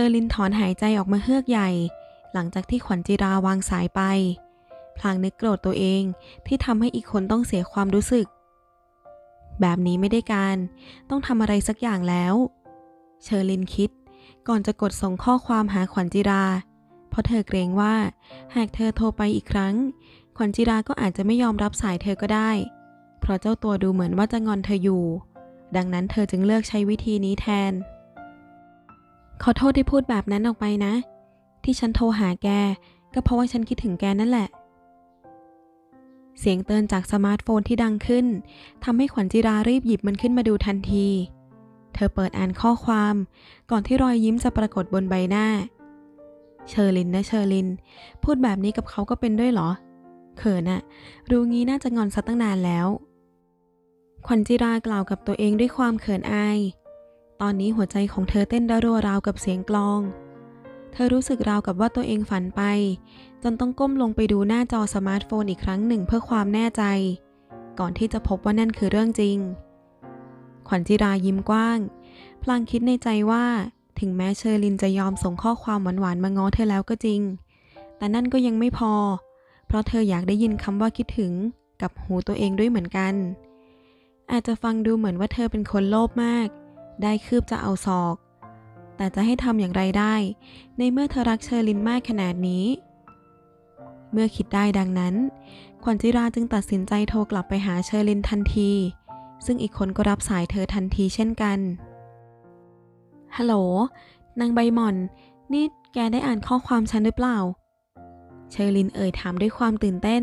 อร์ลินถอนหายใจออกมาเฮือกใหญ่ หลังจากที่ขวัญจิราวางสายไป พลางนึกโกรธตัวเองที่ทำให้อีกคนต้องเสียความรู้สึก แบบนี้ไม่ได้การ ต้องทำอะไรสักอย่างแล้ว เชอร์ลินคิด ก่อนจะกดส่งข้อความหาขวัญจิรา เพราะเธอเกรงว่า หากเธอโทรไปอีกครั้ง ขวัญจิราก็อาจจะไม่ยอมรับสายเธอก็ได้ เพราะเจ้าตัวดูเหมือนว่าจะงอนเธออยู่ ดังนั้นเธอจึงเลือกใช้วิธีนี้แทน ขอโทษที่พูดแบบนั้นออกไปนะ ที่ฉันโทรหาแก ก็เพราะว่าฉันคิดถึงแกนั่นแหละ เสียงเตือนจากสมาร์ทโฟนที่ดังขึ้นทำให้ขวัญจิรารีบหยิบมันขึ้นมาดูทันที เธอเปิดอ่านข้อความ ก่อนที่รอยยิ้มจะปรากฏบนใบหน้า เชอร์ลินนะเชอร์ลิน พูดแบบนี้กับเขาก็เป็นด้วยเหรอ เขินอะรู้งี้น่าจะงอนซะตั้งนานแล้ว ขวัญจิรากล่าวกับตัวเองด้วยความเขินอาย ตอนนี้หัวใจของเธอเต้นระรัวราวกับเสียงกลอง เธอรู้สึกราวกับว่าตัวเองฝันไป จนต้องก้มลงไปดูหน้าจอสมาร์ทโฟนอีกครั้งหนึ่งเพื่อความแน่ใจ ก่อนที่จะพบว่านั่นคือเรื่องจริง ขวัญจิรายิ้มกว้าง พลางคิดในใจว่า ถึงแม้เชอร์ลินจะยอมส่งข้อความหวานๆมาง้อเธอแล้วก็จริง แต่นั่นก็ยังไม่พอ เพราะเธออยากได้ยินคำว่าคิดถึงกับหูตัวเองด้วยเหมือนกัน อาจจะฟังดูเหมือนว่าเธอเป็นคนโลภมาก ได้คืบจะเอาศอก แต่จะให้ทำอย่างไรได้ ในเมื่อเธอรักเชอร์ลินมากขนาดนี้ เมื่อคิดได้ดังนั้น ขวัญจิราจึงตัดสินใจโทรกลับไปหาเชอร์ลินทันที ซึ่งอีกคนก็รับสายเธอทันทีเช่นกันฮัลโหลนางใบหม่อน นี่แกได้อ่านข้อความฉันหรือเปล่า เชอร์ลินเอ่ยถามด้วยความตื่นเต้น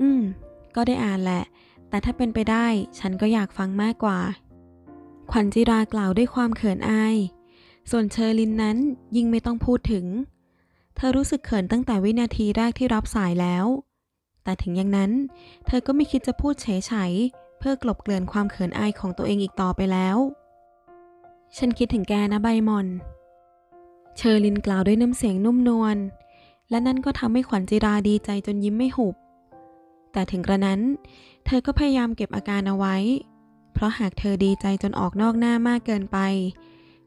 อืม ก็ได้อ่านแหละ แต่ถ้าเป็นไปได้ ฉันก็อยากฟังมากกว่า ขวัญจิรากล่าวด้วยความเขินอาย ส่วนเชอร์ลินนั้นยิ่งไม่ต้องพูดถึง เธอรู้สึกเขินตั้งแต่วินาทีแรกที่รับสายแล้ว แต่ถึงอย่างนั้น เธอก็ไม่คิดจะพูดเฉยๆเพื่อกลบเกลื่อนความเขินอายของตัวเองอีกต่อไปแล้ว ฉันคิดถึงแกนะใบมอน เชอร์ลินกล่าวด้วยน้ำเสียงนุ่มนวล และนั่นก็ทำให้ขวัญจิราดีใจจนยิ้มไม่หุบ แต่ถึงกระนั้น เธอก็พยายามเก็บอาการเอาไว้ เพราะหากเธอดีใจจนออกนอกหน้ามากเกินไป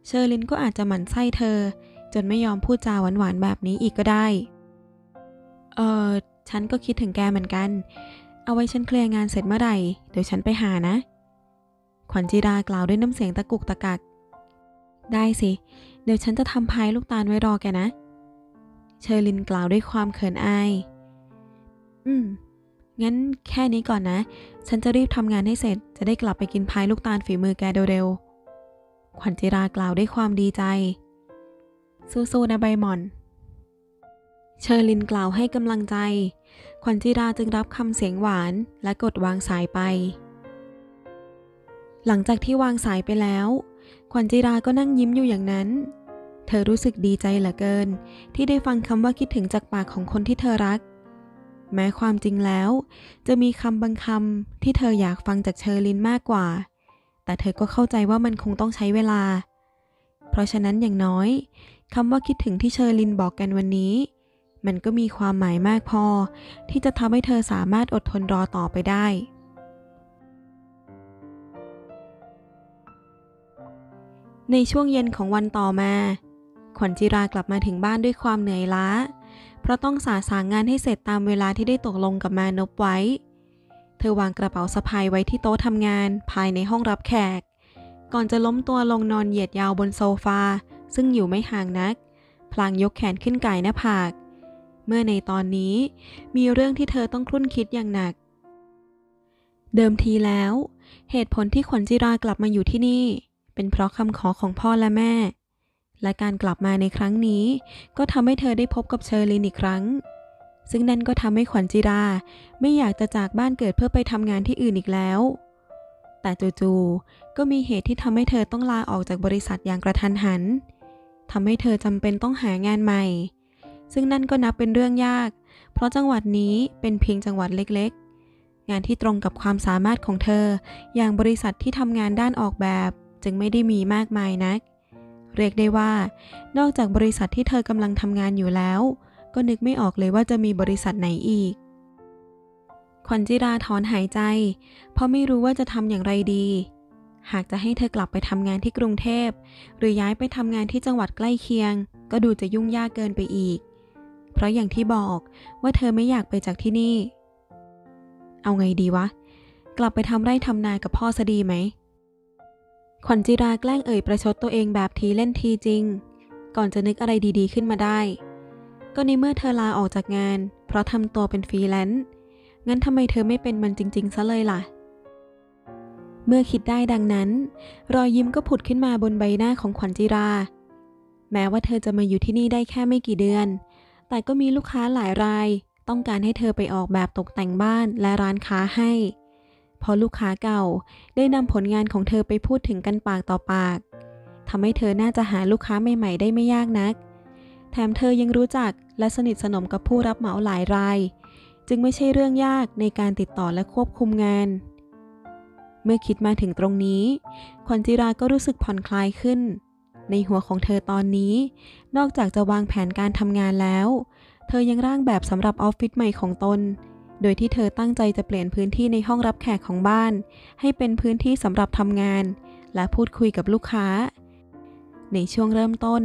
เชอร์ลินก็อาจจะหมั่นไส้เธอ จนไม่ยอมพูดจาหวานๆแบบนี้อีกก็ได้ เออฉันก็คิดถึงแกเหมือนกัน เอาไว้ฉันเคลียร์งานเสร็จเมื่อไหร่ เดี๋ยวฉันไปหานะ ขวัญจิรากล่าวด้วยน้ำเสียงตะกุกตะกัก ได้สิ เดี๋ยวฉันจะทำพายลูกตาลไว้รอแกนะ เชอร์ลินกล่าวด้วยความเขินอาย อืม งั้นแค่นี้ก่อนนะ ฉันจะรีบทำงานให้เสร็จ จะได้กลับไปกินพายลูกตาลฝีมือแกเร็วๆ ขวัญจิรากล่าวด้วยความดีใจ สู้ๆนะใบหมอน เชอร์ลินกล่าวให้กำลังใจ ขวัญจิราจึงรับคำเสียงหวานและกดวางสายไป หลังจากที่วางสายไปแล้ว ขวัญจิราก็นั่งยิ้มอยู่อย่างนั้น เธอรู้สึกดีใจเหลือเกิน ที่ได้ฟังคำว่าคิดถึงจากปากของคนที่เธอรัก แม้ความจริงแล้ว จะมีคำบางคำที่เธออยากฟังจากเชอร์ลินมากกว่า แต่เธอก็เข้าใจว่ามันคงต้องใช้เวลา เพราะฉะนั้นอย่างน้อยคำว่าคิดถึงที่เชอร์ลินบอกกันวันนี้ มันก็มีความหมายมากพอ ที่จะทำให้เธอสามารถอดทนรอต่อไปได้ ในช่วงเย็นของวันต่อมา ขวัญจิรากลับมาถึงบ้านด้วยความเหนื่อยล้า ราะต้องสาสางงานให้เสร็จตามเวลาที่ได้ตกลงกับมานพไว้ เธอวางกระเป๋าสะพายไว้ที่โต๊ะทำงานภายในห้องรับแขก ก่อนจะล้มตัวลงนอนเหยียดยาวบนโซฟา ซึ่งอยู่ไม่ห่างนัก พลางยกแขนขึ้นไก่หน้าผาก เมื่อในตอนนี้มีเรื่องที่เธอต้องครุ่นคิดอย่างหนัก เดิมทีแล้ว เหตุผลที่ขวัญจิรากลับมาอยู่ที่นี่ เป็นเพราะคำขอของพ่อและแม่ และการกลับมาในครั้งนี้ ก็ทำให้เธอได้พบกับเชอร์ลินอีกครั้ง ซึ่งนั่นก็ทำให้ขวัญจิรา ไม่อยากจะจากบ้านเกิดเพื่อไปทำงานที่อื่นอีกแล้ว แต่จู่ๆก็มีเหตุที่ทำให้เธอต้องลาออกจากบริษัทอย่างกระทันหันทำให้เธอจำเป็นต้องหางานใหม่ ซึ่งนั่นก็นับเป็นเรื่องยาก เพราะจังหวัดนี้เป็นเพียงจังหวัดเล็กๆ งานที่ตรงกับความสามารถของเธอ อย่างบริษัทที่ทำงานด้านออกแบบ จึงไม่ได้มีมากมายนัก เรียกได้ว่า นอกจากบริษัทที่เธอกำลังทำงานอยู่แล้ว ก็นึกไม่ออกเลยว่าจะมีบริษัทไหนอีก ขวัญจิราถอนหายใจ เพราะไม่รู้ว่าจะทำอย่างไรดี หากจะให้เธอกลับไปทำงานที่กรุงเทพ หรือย้ายไปทำงานที่จังหวัดใกล้เคียง ก็ดูจะยุ่งยากเกินไปอีก เพราะอย่างที่บอกว่าเธอไม่อยากไปจากที่นี่ เอาไงดีวะ กลับไปทำไร่ทำนากับพ่อซะดีไหม ขวัญจิราแกล้งเอ่ยประชดตัวเองแบบทีเล่นทีจริง ก่อนจะนึกอะไรดีๆขึ้นมาได้ ก็ในเมื่อเธอลาออกจากงาน เพราะทำตัวเป็นฟรีแลนซ์งั้นทำไมเธอไม่เป็นมันจริงๆซะเลยล่ะ เมื่อคิดได้ดังนั้น รอยยิ้มก็ผุดขึ้นมาบนใบหน้าของขวัญจิรา แม้ว่าเธอจะมาอยู่ที่นี่ได้แค่ไม่กี่เดือน แต่ก็มีลูกค้าหลายราย ต้องการให้เธอไปออกแบบตกแต่งบ้านและร้านค้าให้ พอลูกค้าเก่าได้นำผลงานของเธอไปพูดถึงกันปากต่อปากทำให้เธอน่าจะหาลูกค้าใหม่ๆได้ไม่ยากนัก แถมเธอยังรู้จักและสนิทสนมกับผู้รับเหมาหลายราย จึงไม่ใช่เรื่องยากในการติดต่อและควบคุมงาน เมื่อคิดมาถึงตรงนี้ ขวัญจิราก็รู้สึกผ่อนคลายขึ้น ในหัวของเธอตอนนี้ นอกจากจะวางแผนการทำงานแล้ว เธอยังร่างแบบสำหรับออฟฟิศใหม่ของตน โดยที่เธอตั้งใจจะเปลี่ยนพื้นที่ในห้องรับแขกของบ้าน ให้เป็นพื้นที่สำหรับทำงาน และพูดคุยกับลูกค้า ในช่วงเริ่มต้น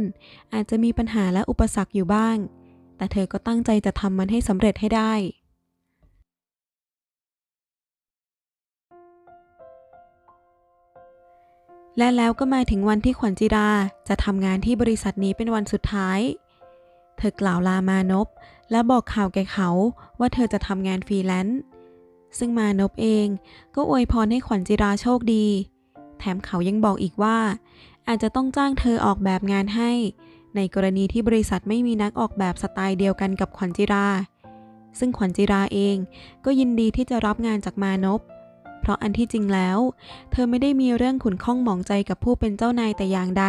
อาจจะมีปัญหาและอุปสรรคอยู่บ้าง แต่เธอก็ตั้งใจจะทำมันให้สำเร็จให้ได้ และแล้วก็มาถึงวันที่ขวัญจิราจะทำงานที่บริษัทนี้เป็นวันสุดท้าย เธอกล่าวลามานพ และบอกข่าวแก่เขาว่าเธอจะทำงานฟรีแลนซ์ซึ่งมานพเองก็อวยพรให้ขวัญจิราโชคดี แถมเขายังบอกอีกว่า อาจจะต้องจ้างเธอออกแบบงานให้ ในกรณีที่บริษัทไม่มีนักออกแบบสไตล์เดียวกันกับขวัญจิรา ซึ่งขวัญจิราเองก็ยินดีที่จะรับงานจากมานพเพราะอันที่จริงแล้ว เธอไม่ได้มีเรื่องขุนข้องหมองใจกับผู้เป็นเจ้านายแต่อย่างใด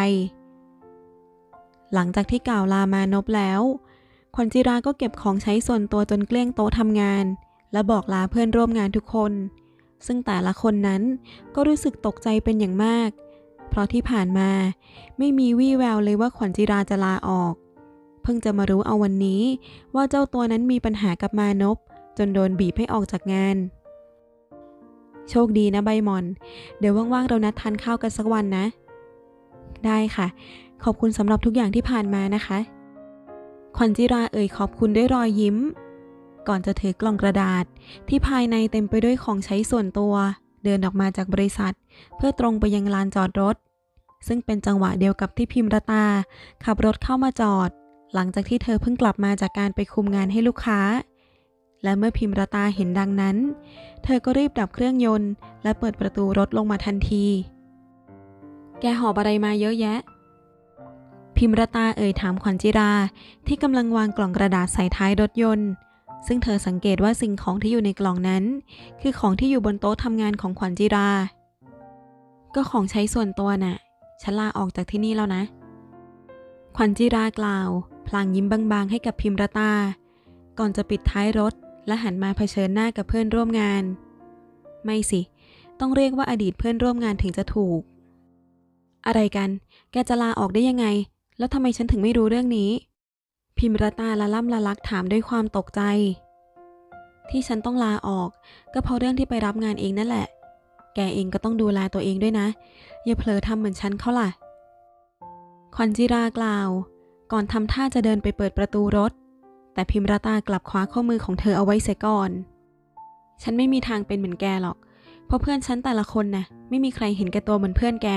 หลังจากที่กล่าวลามานพแล้ว ขวัญจิราก็เก็บของใช้ส่วนตัวจนเกลี้ยงโต๊ะทำงาน และบอกลาเพื่อนร่วมงานทุกคน ซึ่งแต่ละคนนั้นก็รู้สึกตกใจเป็นอย่างมาก เพราะที่ผ่านมาไม่มีวี่แววเลยว่าขวัญจิราจะลาออก เพิ่งจะมารู้เอาวันนี้ว่าเจ้าตัวนั้นมีปัญหากับมานพจนโดนบีบให้ออกจากงาน โชคดีนะใบมอน เดี๋ยวว่างๆเรานัดทานข้าวกันสักวันนะ ได้ค่ะ ขอบคุณสำหรับทุกอย่างที่ผ่านมานะคะ ขวัญจิราเอ่ยขอบคุณด้วยรอยยิ้ม ก่อนจะถือกล่องกระดาษ ที่ภายในเต็มไปด้วยของใช้ส่วนตัว เดินออกมาจากบริษัท เพื่อตรงไปยังลานจอดรถ ซึ่งเป็นจังหวะเดียวกับที่พิมรตา ขับรถเข้ามาจอด หลังจากที่เธอเพิ่งกลับมาจากการไปคุมงานให้ลูกค้า และเมื่อพิมรตาเห็นดังนั้น เธอก็รีบดับเครื่องยนต์ และเปิดประตูรถลงมาทันที แกหอบอะไรมาเยอะแยะ พิมรตาเอ่ยถามขวัญจิรา ที่กำลังวางกล่องกระดาษใส่ท้ายรถยนต์ ซึ่งเธอสังเกตว่าสิ่งของที่อยู่ในกล่องนั้น คือของที่อยู่บนโต๊ะทำงานของขวัญจิรา ก็ของใช้ส่วนตัวน่ะฉันลาออกจากที่นี่แล้วนะ ขวัญจิรากล่าว พลางยิ้มบางๆ ให้กับพิมรตา ก่อนจะปิดท้ายรถ และหันมาเผชิญหน้ากับเพื่อนร่วมงาน ไม่สิ ต้องเรียกว่าอดีตเพื่อนร่วมงานถึงจะถูก อะไรกัน แกจะลาออกได้ยังไง แล้วทำไมฉันถึงไม่รู้เรื่องนี้ พิมรตาละล่ำละลักถามด้วยความตกใจ ที่ฉันต้องลาออก ก็เพราะเรื่องที่ไปรับงานเองนั่นแหละ แกเองก็ต้องดูแลตัวเองด้วยนะ อย่าเผลอทำเหมือนฉันเขาล่ะขวัญจิรากล่าว ก่อนทำท่าจะเดินไปเปิดประตูรถ แต่พิมรตากลับคว้าข้อมือของเธอเอาไว้เสียก่อน ฉันไม่มีทางเป็นเหมือนแกหรอก เพราะเพื่อนฉันแต่ละคนนะ่ะไม่มีใครเห็นแกตัวเหมือนเพื่อนแก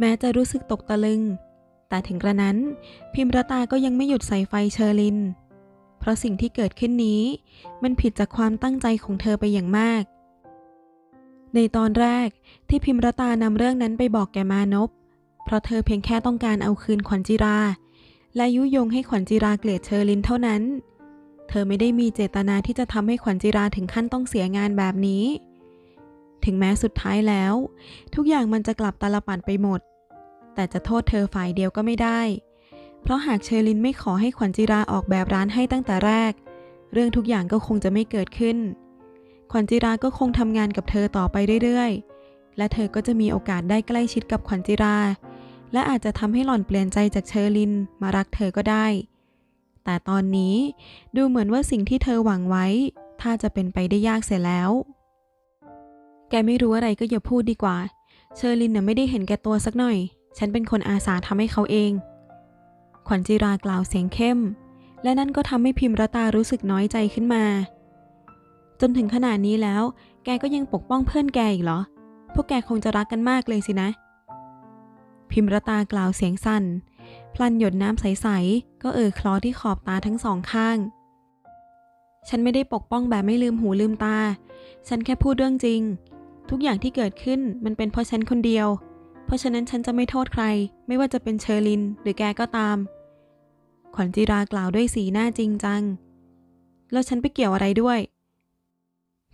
แม้จะรู้สึกตกตะลึง แต่ถึงกระนั้น พิมรตาก็ยังไม่หยุดใส่ไฟเชอร์ลิน เพราะสิ่งที่เกิดขึ้นนี้ มันผิดจากความตั้งใจของเธอไปอย่างมาก ในตอนแรกที่พิมรตานำเรื่องนั้นไปบอกแกมานพ เพราะเธอเพียงแค่ต้องการเอาคืนขวัญจิรา และยุยงให้ขวัญจิราเกลียดเชอร์ลินเท่านั้น เธอไม่ได้มีเจตนาที่จะทำให้ขวัญจิราถึงขั้นต้องเสียงานแบบนี้ถึงแม้สุดท้ายแล้ว ทุกอย่างมันจะกลับตาลปัดไปหมด แต่จะโทษเธอฝ่ายเดียวก็ไม่ได้ เพราะหากเชอร์ลินไม่ขอให้ขวัญจิราออกแบบร้านให้ตั้งแต่แรก เรื่องทุกอย่างก็คงจะไม่เกิดขึ้น ขวัญจิราก็คงทำงานกับเธอต่อไปเรื่อยๆ และเธอก็จะมีโอกาสได้ใกล้ชิดกับขวัญจิรา และอาจจะทำให้หล่อนเปลี่ยนใจจากเชอร์ลินมารักเธอก็ได้ แต่ตอนนี้ดูเหมือนว่าสิ่งที่เธอหวังไว้ ถ้าจะเป็นไปได้ยากเสียแล้ว แกไม่รู้อะไรก็อย่าพูดดีกว่า เชอรินน่ะไม่ได้เห็นแกตัวสักหน่อย ฉันเป็นคนอาสาทำให้เขาเอง ขวัญจิรากล่าวเสียงเข้ม และนั่นก็ทำให้พิมรตารู้สึกน้อยใจขึ้นมา จนถึงขนาดนี้แล้ว แกก็ยังปกป้องเพื่อนแกอีกเหรอ พวกแกคงจะรักกันมากเลยสินะ พิมรตากล่าวเสียงสั่น พลันหยดน้ำใสๆ ก็เอ่อคลอที่ขอบตาทั้งสองข้าง ฉันไม่ได้ปกป้องแบบไม่ลืมหูลืมตา ฉันแค่พูดเรื่องจริง ทุกอย่างที่เกิดขึ้นมันเป็นเพราะฉันคนเดียว เพราะฉะนั้นฉันจะไม่โทษใคร ไม่ว่าจะเป็นเชอร์ลิน หรือแกก็ตาม ขวัญจิรากล่าวด้วยสีหน้าจริงจัง แล้วฉันไปเกี่ยวอะไรด้วย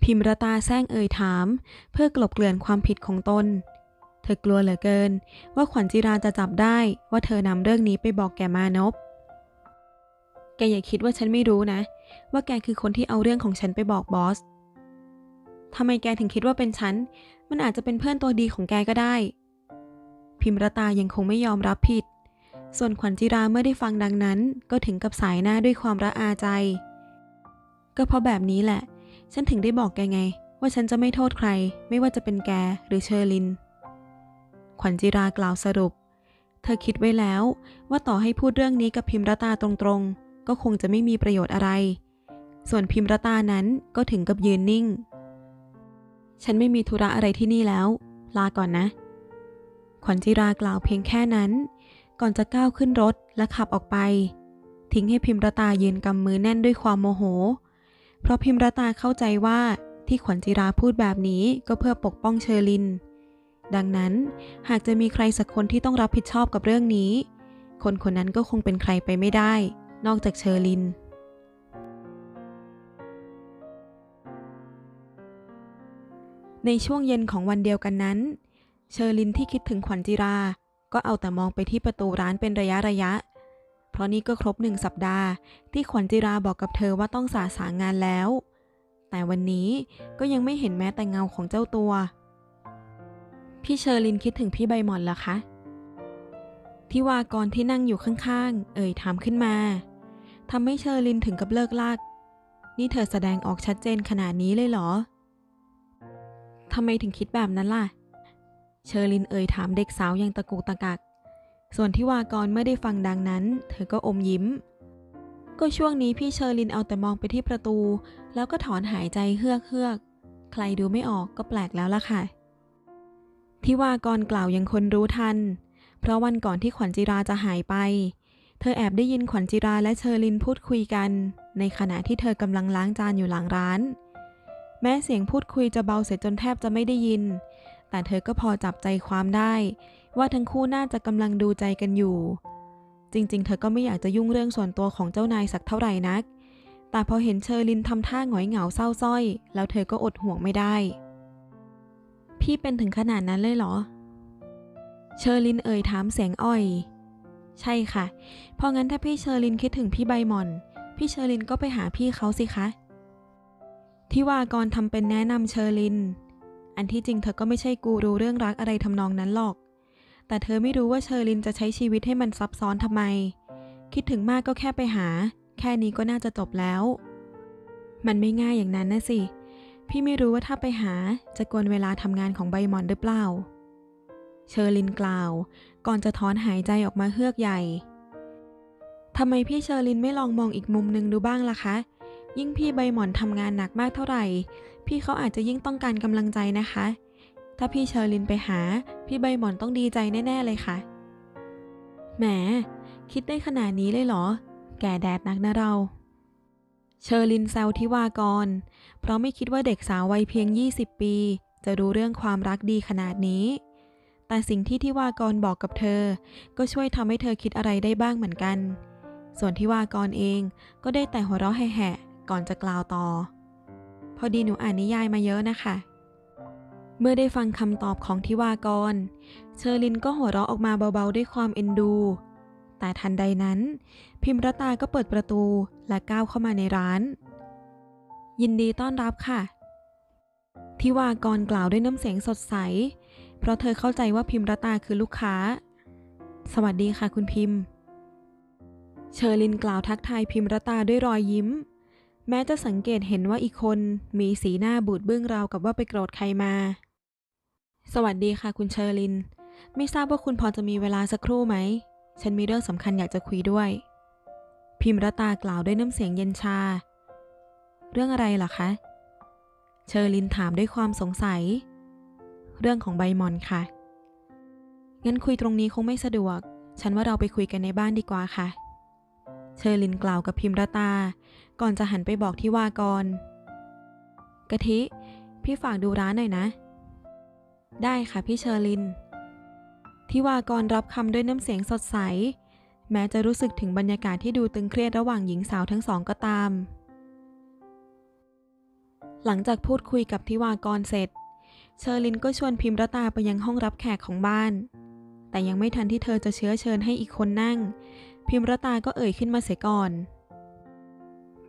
พิมรตาแซงเอ่ยถาม เพื่อกลบเกลื่อนความผิดของตน เธอกลัวเหลือเกิน ว่าขวัญจิราจะจับได้ว่าเธอนำเรื่องนี้ไปบอกแกมานพแกอย่าคิดว่าฉันไม่รู้นะ ว่าแกคือคนที่เอาเรื่องของฉันไปบอกบอสทำไมแกถึงคิดว่าเป็นฉัน มันอาจจะเป็นเพื่อนตัวดีของแกก็ได้ พิมรตายังคงไม่ยอมรับผิด ส่วนขวัญจิราเมื่อได้ฟังดังนั้น ก็ถึงกับสายหน้าด้วยความระอาใจ ก็เพราะแบบนี้แหละ ฉันถึงได้บอกแกไง ว่าฉันจะไม่โทษใคร ไม่ว่าจะเป็นแกหรือเชอริน ขวัญจิรากล่าวสรุป เธอคิดไว้แล้ว ว่าต่อให้พูดเรื่องนี้กับพิมรตาตรงๆ ก็คงจะไม่มีประโยชน์อะไร ส่วนพิมรตานั้นก็ถึงกับยืนนิ่ง ฉันไม่มีธุระอะไรที่นี่แล้ว ลาก่อนนะ ขวัญจิรากล่าวเพียงแค่นั้น ก่อนจะก้าวขึ้นรถและขับออกไป ทิ้งให้พิมรตายืนกำมือแน่นด้วยความโมโห เพราะพิมรตาเข้าใจว่าที่ขวัญจิราพูดแบบนี้ก็เพื่อปกป้องเชอริน ดังนั้นหากจะมีใครสักคนที่ต้องรับผิดชอบกับเรื่องนี้ คนคนนั้นก็คงเป็นใครไปไม่ได้ นอกจากเชอรินในช่วงเย็นของวันเดียวกันนั้น เชอรินที่คิดถึงขวัญจิรา ก็เอาแต่มองไปที่ประตูร้านเป็นระยะระยะ เพราะนี่ก็ครบหนึ่งสัปดาห์ที่ขวัญจิราบอกกับเธอว่าต้องสาสางงานแล้ว แต่วันนี้ก็ยังไม่เห็นแม้แต่เงาของเจ้าตัว พี่เชอรินคิดถึงพี่ใบหมอนเหรอคะที่วากรที่นั่งอยู่ข้างๆ เอ่ยถามขึ้นมาทำให้เชอรินถึงกับเลิกลาก นี่เธอแสดงออกชัดเจนขนาดนี้เลยเหรอทำไมถึงคิดแบบนั้นล่ะ เชอรินเอ่ยถามเด็กสาวอย่างตะกุกตะกัก ส่วนที่วากรเมื่อได้ฟังดังนั้น เธอก็อมยิ้ม ก็ช่วงนี้พี่เชอรินเอาแต่มองไปที่ประตู แล้วก็ถอนหายใจเฮือกเฮือกใครดูไม่ออกก็แปลกแล้วล่ะค่ะที่วากรกล่าวยังคนรู้ทัน เพราะวันก่อนที่ขวัญจิราจะหายไป เธอแอบได้ยินขวัญจิราและเชอรินพูดคุยกัน ในขณะที่เธอกำลังล้างจานอยู่หลังร้าน แม้เสียงพูดคุยจะเบาเสียจนแทบจะไม่ได้ยิน แต่เธอก็พอจับใจความได้ ว่าทั้งคู่น่าจะกำลังดูใจกันอยู่ จริงๆ เธอก็ไม่อยากจะยุ่งเรื่องส่วนตัวของเจ้านายสักเท่าไหร่นัก แต่พอเห็นเชอรินทำท่าหงอยเหงาเศร้าส้อย แล้วเธอก็อดห่วงไม่ได้ พี่เป็นถึงขนาดนั้นเลยเหรอ เชอรินเอ่ยถามเสียงอ่อย ใช่ค่ะ เพราะงั้นถ้าพี่เชอรินคิดถึงพี่ใบหมอน พี่เชอรินก็ไปหาพี่เขาสิคะที่วากรทำเป็นแนะนำเชอริน อันที่จริงเธอก็ไม่ใช่กูรูเรื่องรักอะไรทำนองนั้นหรอก แต่เธอไม่รู้ว่าเชอรินจะใช้ชีวิตให้มันซับซ้อนทำไม คิดถึงมากก็แค่ไปหา แค่นี้ก็น่าจะจบแล้ว มันไม่ง่ายอย่างนั้นนะสิ พี่ไม่รู้ว่าถ้าไปหาจะกวนเวลาทำงานของใบหมอนหรือเปล่า เชอรินกล่าว ก่อนจะถอนหายใจออกมาเฮือกใหญ่ทำไมพี่เชอรินไม่ลองมองอีกมุมหนึ่งดูบ้างล่ะคะ ยิ่งพี่ใบหมอนทำงานหนักมากเท่าไหร่ พี่เขาอาจจะยิ่งต้องการกำลังใจนะคะ ถ้าพี่เชอรลินไปหา พี่ใบหมอนต้องดีใจแน่ๆเลยค่ะ แหม คิดได้ขนาดนี้เลยเหรอ แก่แดดนักนะเรา เชอร์ลินแซวทิวากร เพราะไม่คิดว่าเด็กสาววัยเพียง 20 ปี จะรู้เรื่องความรักดีขนาดนี้ แต่สิ่งที่ทิวากรบอกกับเธอ ก็ช่วยทำให้เธอคิดอะไรได้บ้างเหมือนกันส่วนทิวากรเองก็ได้แต่หัวเราะแห่ๆ ก่อนจะกล่าวต่อ พอดีหนูอ่านนิยายมาเยอะนะคะ เมื่อได้ฟังคำตอบของทิวากร เชอรินก็หัวเราะออกมาเบาๆด้วยความเอ็นดู แต่ทันใดนั้น พิมรตาก็เปิดประตูและก้าวเข้ามาในร้าน ยินดีต้อนรับค่ะ ทิวากรกล่าวด้วยน้ำเสียงสดใส เพราะเธอเข้าใจว่าพิมรตาคือลูกค้า สวัสดีค่ะคุณพิมพ์เชอรินกล่าวทักทายพิมรตาด้วยรอยยิ้ม แม้จะสังเกตเห็นว่าอีกคนมีสีหน้าบูดเบื้องราวกับว่าไปโกรธใครมา สวัสดีค่ะคุณเชอริน ไม่ทราบว่าคุณพอจะมีเวลาสักครู่ไหม ฉันมีเรื่องสำคัญอยากจะคุยด้วย พิมรตากล่าวด้วยน้ำเสียงเย็นชา เรื่องอะไรหรอคะ เชอรินถามด้วยความสงสัย เรื่องของใบมอนค่ะ งั้นคุยตรงนี้คงไม่สะดวก ฉันว่าเราไปคุยกันในบ้านดีกว่าค่ะ เชอรินกล่าวกับพิมรตา ก่อนจะหันไปบอกที่วากร กะทิ พี่ฝากดูร้านหน่อยนะ ได้ค่ะพี่เชอริน ที่วากรรับคำด้วยน้ำเสียงสดใส แม้จะรู้สึกถึงบรรยากาศที่ดูตึงเครียดระหว่างหญิงสาวทั้งสองก็ตาม หลังจากพูดคุยกับทิวากรเสร็จ เชอรินก็ชวนพิมรตาไปยังห้องรับแขกของบ้านแต่ยังไม่ทันที่เธอจะเชื้อเชิญให้อีกคนนั่ง พิมรตาก็เอ่ยขึ้นมาเสียก่อน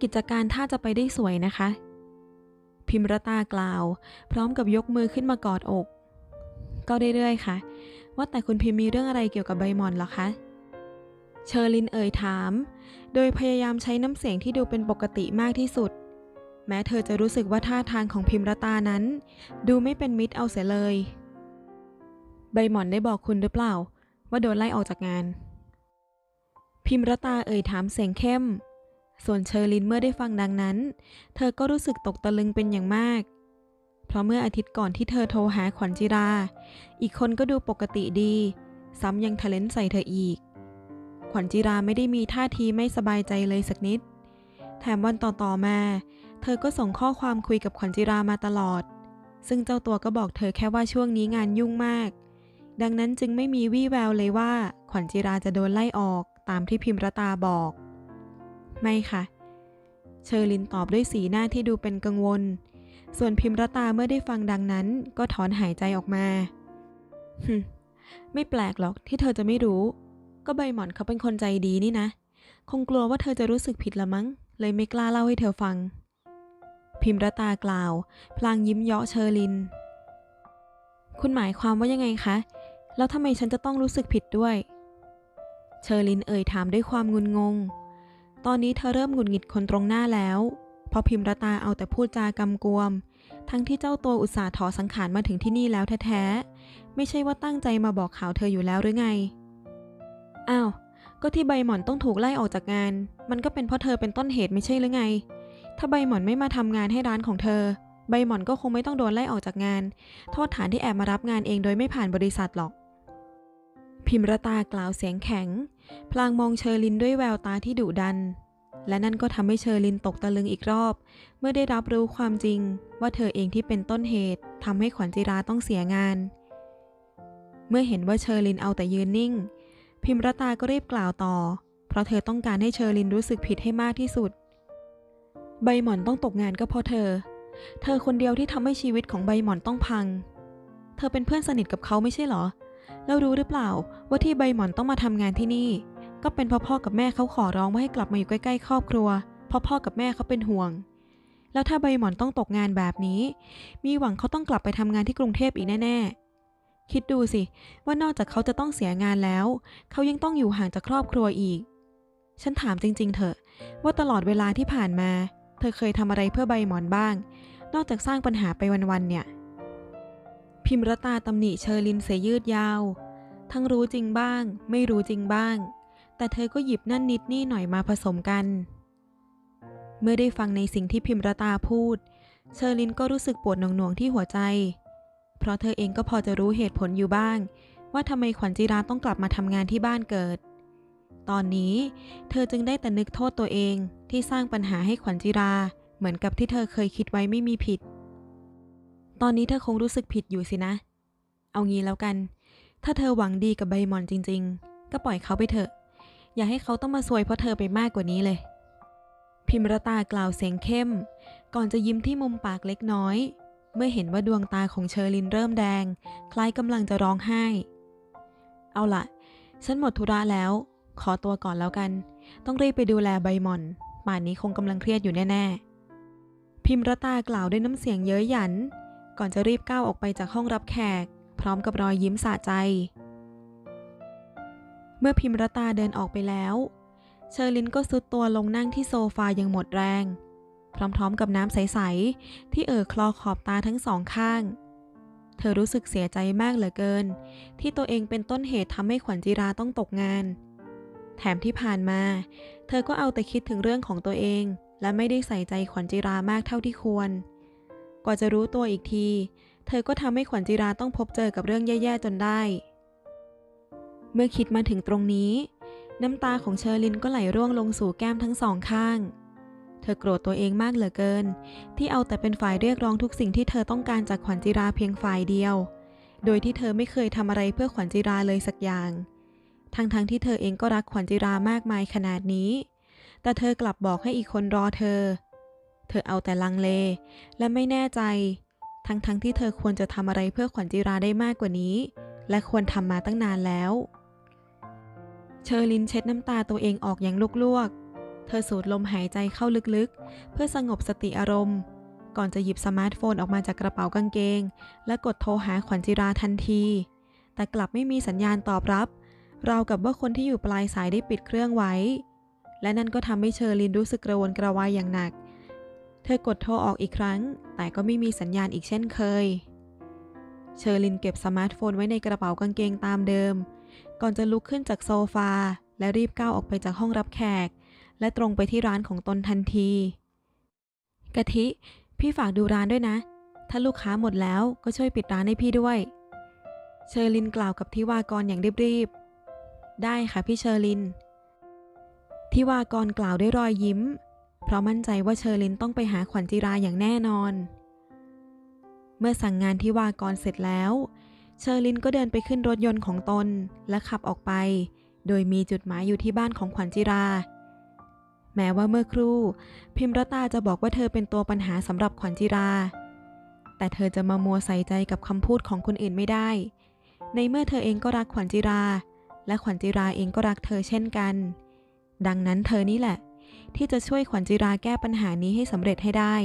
กิจการถ้าจะไปได้สวยนะคะ พิมรตากล่าว พร้อมกับยกมือขึ้นมากอดอก ก็เรื่อยๆค่ะ ว่าแต่คุณพิมพ์มีเรื่องอะไรเกี่ยวกับใบหมอนหรอคะเชอร์ลินเอ่ยถาม โดยพยายามใช้น้ำเสียงที่ดูเป็นปกติมากที่สุด แม้เธอจะรู้สึกว่าท่าทางของพิมรตานั้น ดูไม่เป็นมิตรเอาเสียเลย ใบหมอนได้บอกคุณหรือเปล่า ว่าโดนไล่ออกจากงาน พิมรตาเอ่ยถามเสียงเข้ม ส่วนเชอรินเมื่อได้ฟังดังนั้น เธอก็รู้สึกตกตะลึงเป็นอย่างมาก เพราะเมื่ออาทิตย์ก่อนที่เธอโทรหาขวัญจิรา อีกคนก็ดูปกติดี ซ้ำยังทะเลนใส่เธออีก ขวัญจิราไม่ได้มีท่าทีไม่สบายใจเลยสักนิด แถมวันต่อๆมา เธอก็ส่งข้อความคุยกับขวัญจิรามาตลอด ซึ่งเจ้าตัวก็บอกเธอแค่ว่าช่วงนี้งานยุ่งมาก ดังนั้นจึงไม่มีวี่แววเลยว่าขวัญจิราจะโดนไล่ออก ตามที่พิมรตาบอก ไม่ค่ะ เชอรินตอบด้วยสีหน้าที่ดูเป็นกังวล ส่วนพิมรตาเมื่อได้ฟังดังนั้นก็ถอนหายใจออกมาฮึไม่แปลกหรอกที่เธอจะไม่รู้ ก็ใบหมอนเขาเป็นคนใจดีนี่นะ คงกลัวว่าเธอจะรู้สึกผิดละมั้ง เลยไม่กล้าเล่าให้เธอฟัง พิมรตากล่าว พลางยิ้มเยาะเชอริน คุณหมายความว่ายังไงคะ แล้วทำไมฉันจะต้องรู้สึกผิดด้วย เชอรินเอ่ยถามด้วยความงุนงง ตอนนี้เธอเริ่มหงุดหงิดคนตรงหน้าแล้ว เพราะพิมรตาเอาแต่พูดจากำกวม ทั้งที่เจ้าตัวอุตส่าห์ถอสังขารมาถึงที่นี่แล้วแท้ๆ ไม่ใช่ว่าตั้งใจมาบอกข่าวเธออยู่แล้วหรือไง อ้าว ก็ที่ใบหมอนต้องถูกไล่ออกจากงาน มันก็เป็นเพราะเธอเป็นต้นเหตุไม่ใช่หรือไง ถ้าใบหมอนไม่มาทำงานให้ร้านของเธอ ใบหมอนก็คงไม่ต้องโดนไล่ออกจากงาน โทษฐานที่แอบมารับงานเองโดยไม่ผ่านบริษัทหรอกพิมรตากล่าวเสียงแข็ง พลางมองเชอรลินด้วยแววตาที่ดุดัน และนั่นก็ทำให้เชอรลินตกตะลึงอีกรอบ เมื่อได้รับรู้ความจริง ว่าเธอเองที่เป็นต้นเหตุทำให้ขวัญจิราต้องเสียงาน เมื่อเห็นว่าเชอรลินเอาแต่ยืนนิ่ง พิมรตาก็รีบกล่าวต่อ เพราะเธอต้องการให้เชอรลินรู้สึกผิดให้มากที่สุด ใบหมอนต้องตกงานก็เพราะเธอ เธอคนเดียวที่ทำให้ชีวิตของใบหมอนต้องพัง เธอเป็นเพื่อนสนิทกับเขาไม่ใช่หรอ แล้วรู้หรือเปล่าว่าที่ใบหมอนต้องมาทำงานที่นี่ ก็เป็นเพราะพ่อกับแม่เขาขอร้องว่าให้กลับมาอยู่ใกล้ๆ ครอบครัว เพราะพ่อกับแม่เขาเป็นห่วง แล้วถ้าใบหมอนต้องตกงานแบบนี้ มีหวังเขาต้องกลับไปทำงานที่กรุงเทพอีกแน่ๆ คิดดูสิว่านอกจากเขาจะต้องเสียงานแล้ว เขายังต้องอยู่ห่างจากครอบครัวอีก ฉันถามจริง ๆ เถอะ ว่าตลอดเวลาที่ผ่านมา เธอเคยทำอะไรเพื่อใบหมอนบ้าง นอกจากสร้างปัญหาไปวันๆเนี่ย พิมรตาตำหนิเชอรินเสยยืดยาว ทั้งรู้จริงบ้าง ไม่รู้จริงบ้าง แต่เธอก็หยิบนั่นนิดนี่หน่อยมาผสมกัน เมื่อได้ฟังในสิ่งที่พิมรตาพูด เชอรินก็รู้สึกปวดหน่วงๆที่หัวใจ เพราะเธอเองก็พอจะรู้เหตุผลอยู่บ้าง ว่าทำไมขวัญจิราต้องกลับมาทำงานที่บ้านเกิด ตอนนี้เธอจึงได้แต่นึกโทษตัวเองที่สร้างปัญหาให้ขวัญจิรา เหมือนกับที่เธอเคยคิดไว้ไม่มีผิด ตอนนี้เธอคงรู้สึกผิดอยู่สินะ เอางี้แล้วกัน ถ้าเธอหวังดีกับใบหมอนจริง ๆ ก็ปล่อยเขาไปเถอะ อย่าให้เขาต้องมาซวยเพราะเธอไปมากกว่านี้เลย พิมรตากล่าวเสียงเข้ม ก่อนจะยิ้มที่มุมปากเล็กน้อย เมื่อเห็นว่าดวงตาของเชอรินเริ่มแดง คล้ายกำลังจะร้องไห้ เอาล่ะฉันหมดธุระแล้ว ขอตัวก่อนแล้วกัน ต้องรีบไปดูแลใบหมอน ป่านนี้คงกำลังเครียดอยู่แน่ๆพิมรตากล่าวด้วยน้ำเสียงเย้ยหยัน ก่อนจะรีบก้าวออกไปจากห้องรับแขก พร้อมกับรอยยิ้มสะใจ เมื่อพิมรตาเดินออกไปแล้ว เชอรินก็ซุดตัวลงนั่งที่โซฟาอย่างหมดแรง พร้อมๆกับน้ำใส ๆ ที่เอ่อคลอขอบตาทั้งสองข้าง เธอรู้สึกเสียใจมากเหลือเกิน ที่ตัวเองเป็นต้นเหตุทำให้ขวัญจิราต้องตกงาน แถมที่ผ่านมา เธอก็เอาแต่คิดถึงเรื่องของตัวเอง และไม่ได้ใส่ใจขวัญจิรามากเท่าที่ควร กว่าจะรู้ตัวอีกที เธอก็ทำให้ขวัญจิราต้องพบเจอกับเรื่องแย่ๆจนได้ เมื่อคิดมาถึงตรงนี้ น้ำตาของเชอรินก็ไหลร่วงลงสู่แก้มทั้งสองข้าง เธอโกรธตัวเองมากเหลือเกิน ที่เอาแต่เป็นฝ่ายเรียกร้องทุกสิ่งที่เธอต้องการจากขวัญจิราเพียงฝ่ายเดียว โดยที่เธอไม่เคยทำอะไรเพื่อขวัญจิราเลยสักอย่าง ทั้งๆทที่เธอเองก็รักขวัญจิรามากมายขนาดนี้ แต่เธอกลับบอกให้อีกคนรอเธอ เธอเอาแต่ลังเล และไม่แน่ใจ ทั้งๆทที่เธอควรจะทำอะไรเพื่อขวัญจิราได้มากกว่านี้ และควรทำมาตั้งนานแล้ว เชอรินเช็ดน้ำตาตัวเองออกอย่างลวกๆ เธอสูดลมหายใจเข้าลึกๆ เพื่อสงบสติอารมณ์ ก่อนจะหยิบสมาร์ทโฟนออกมาจากกระเป๋ากางเกง และกดโทรหาขวัญจิราทันที แต่กลับไม่มีสัญญาณตอบรับราวกับว่าคนที่อยู่ปลายสายได้ปิดเครื่องไว้ และนั่นก็ทำให้เชอรินรู้สึกกระวนกระวายอย่างหนัก เธอกดโทรออกอีกครั้ง แต่ก็ไม่มีสัญญาณอีกเช่นเคย เชอร์ลินเก็บสมาร์ทโฟนไว้ในกระเป๋ากางเกงตามเดิม ก่อนจะลุกขึ้นจากโซฟา และรีบก้าวออกไปจากห้องรับแขก และตรงไปที่ร้านของตนทันที กะทิ พี่ฝากดูร้านด้วยนะ ถ้าลูกค้าหมดแล้วก็ช่วยปิดร้านให้พี่ด้วย เชอร์ลินกล่าวกับทิวากรอย่างรีบๆ ได้ค่ะพี่เชอร์ลินทิวากรกล่าวด้วยรอยยิ้ม เพราะมั่นใจว่าเชอรินต้องไปหาขวัญจิราอย่างแน่นอน เมื่อสั่งงานทิวากรเสร็จแล้ว เชอรินก็เดินไปขึ้นรถยนต์ของตนและขับออกไป โดยมีจุดหมายอยู่ที่บ้านของขวัญจิรา แม้ว่าเมื่อครู่ พิมรตาจะบอกว่าเธอเป็นตัวปัญหาสำหรับขวัญจิรา แต่เธอจะมามัวใส่ใจกับคำพูดของคนอื่นไม่ได้ ในเมื่อเธอเองก็รักขวัญจิรา และขวัญจิราเองก็รักเธอเช่นกัน ดังนั้นเธอนี่แหละ ที่จะช่วยขวัญจิราแก้ปัญหานี้ให้สำเร็จให้ได้